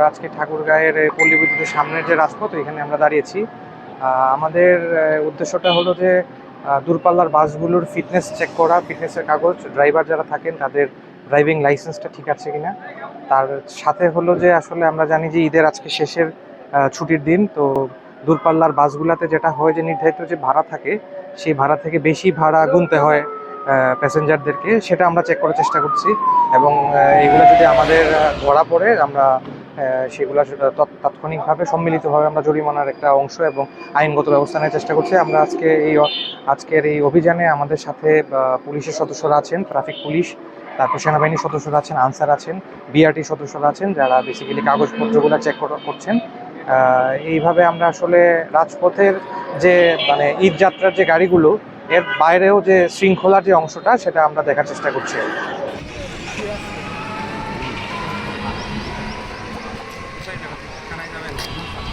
আমরা আজকে ঠাকুরগাঁয়ের পল্লী সামনের যে রাজপথ, এখানে আমরা দাঁড়িয়েছি। আমাদের উদ্দেশ্যটা হলো যে দূরপাল্লার বাসগুলোর ফিটনেস চেক করা, ফিটনেসের কাগজ, ড্রাইভার যারা থাকেন তাদের ড্রাইভিং লাইসেন্সটা ঠিক আছে কিনা। তার সাথে হলো যে, আসলে আমরা জানি যে, ঈদের আজকে শেষের ছুটির দিন, তো দূরপাল্লার বাসগুলোতে যেটা হয় যে, নির্ধারিত যে ভাড়া থাকে, সেই ভাড়া থেকে বেশি ভাড়া গুনতে হয় প্যাসেঞ্জারদেরকে, সেটা আমরা চেক করার চেষ্টা করছি। এবং এগুলো যদি আমাদের ধরা পড়ে, আমরা সেগুলো তাৎক্ষণিকভাবে সম্মিলিতভাবে আমরা জরিমানার একটা অংশ এবং আইনগত ব্যবস্থা নেওয়ার চেষ্টা করছি। আমরা আজকে এই আজকের এই অভিযানে আমাদের সাথে পুলিশের সদস্যরা আছেন, ট্রাফিক পুলিশ, তারপর সেনাবাহিনীর সদস্যরা আছেন, আনসার আছেন বিআরটি সদস্যরা আছেন, যারা বেসিক্যালি কাগজপত্রগুলো চেক করছেন। এইভাবে আমরা আসলে রাজপথের যে মানে ঈদ যাত্রার যে গাড়িগুলো, এর বাইরেও যে শৃঙ্খলার যে অংশটা, সেটা আমরা দেখার চেষ্টা করছি। か聞かないために。